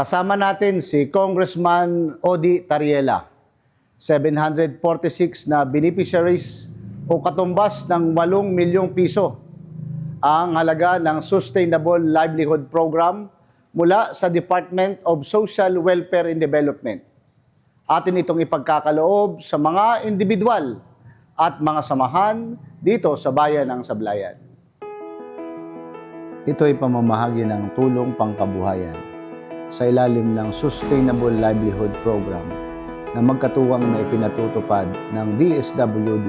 Kasama natin si Congressman Odi Tariela. 746 na beneficiaries o katumbas ng 8 milyong piso ang halaga ng Sustainable Livelihood Program mula sa Department of Social Welfare and Development. Atin itong ipagkakaloob sa mga individual at mga samahan dito sa bayan ng Sablayan. Ito ay pamamahagi ng tulong pangkabuhayan sa ilalim ng Sustainable Livelihood Program na magkatuwang na ipinatutupad ng DSWD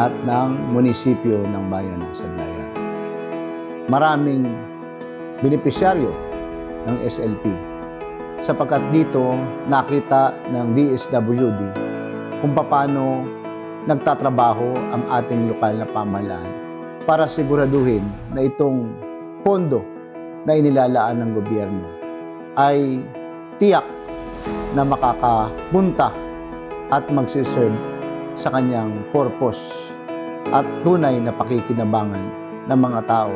at ng munisipyo ng bayan ng Sablayan. Maraming benepisyaryo ng SLP sapagkat dito nakita ng DSWD kung paano nagtatrabaho ang ating lokal na pamahalaan para siguraduhin na itong pondo na inilalaan ng gobyerno ay tiyak na makakapunta at magsiserve sa kanyang purpose at tunay na pakikinabangan ng mga tao,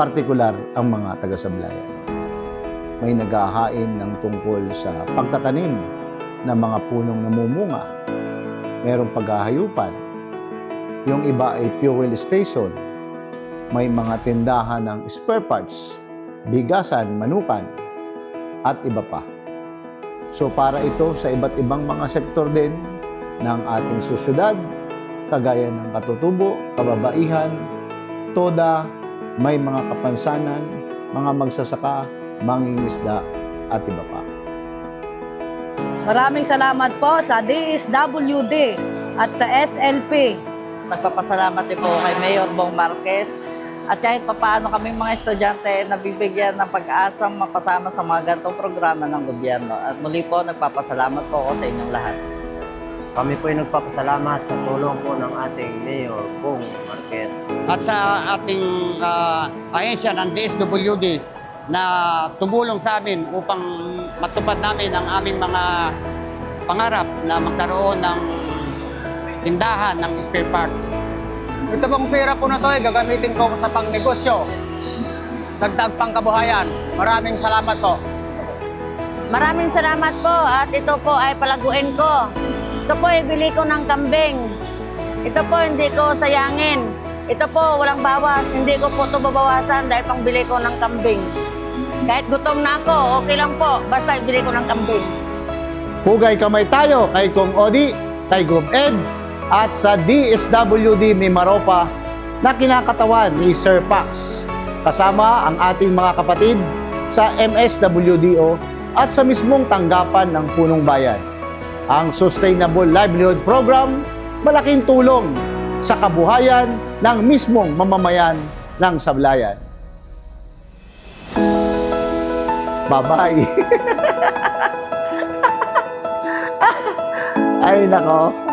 partikular ang mga taga-sablayan. May naghahain ng tungkol sa pagtatanim ng mga punong namumunga. Merong paghahayupan. Yung iba ay fuel station. May mga tindahan ng spare parts, bigasan, manukan, at iba pa. So para ito sa iba't ibang mga sektor din ng ating susyudad, kagaya ng katutubo, kababaihan, toda, may mga kapansanan, mga magsasaka, mangingisda, at iba pa. Maraming salamat po sa DSWD at sa SLP. Nagpapasalamat din po kay Mayor Bong Marquez at kahit papaano kami mga estudyante nabibigyan ng pag-asang mapasama sa mga ganitong programa ng gobyerno. At muli po, nagpapasalamat po ako sa inyong lahat. Kami po ay nagpapasalamat sa tulong po ng ating Mayor Bong Marquez. at sa ating ah, ahensya ng DSWD na tumulong sa amin upang matupad namin ang aming mga pangarap na magkaroon ng tindahan ng spare parts. Ito pong pera po na to ay gagamitin ko sa pangnegosyo. Dagdag pang kabuhayan. Maraming salamat po. Maraming salamat po at ito po ay palaguin ko. Ito po ay bili ko ng kambing. Ito po hindi ko sayangin. Ito po walang bawas. Hindi ko po ito babawasan dahil pang bili ko ng kambing. Kahit gutom na ako, okay lang po. Basta ibili ko ng kambing. Hugay kamay tayo kay Kong Odi, kay Gov Ed, at sa DSWD Mimaropa na kinakatawan ni Sir Pax. Kasama ang ating mga kapatid sa MSWDO at sa mismong tanggapan ng Punong Bayan. Ang Sustainable Livelihood Program, malaking tulong sa kabuhayan ng mismong mamamayan ng Sablayan. Bye-bye. Ay, nako.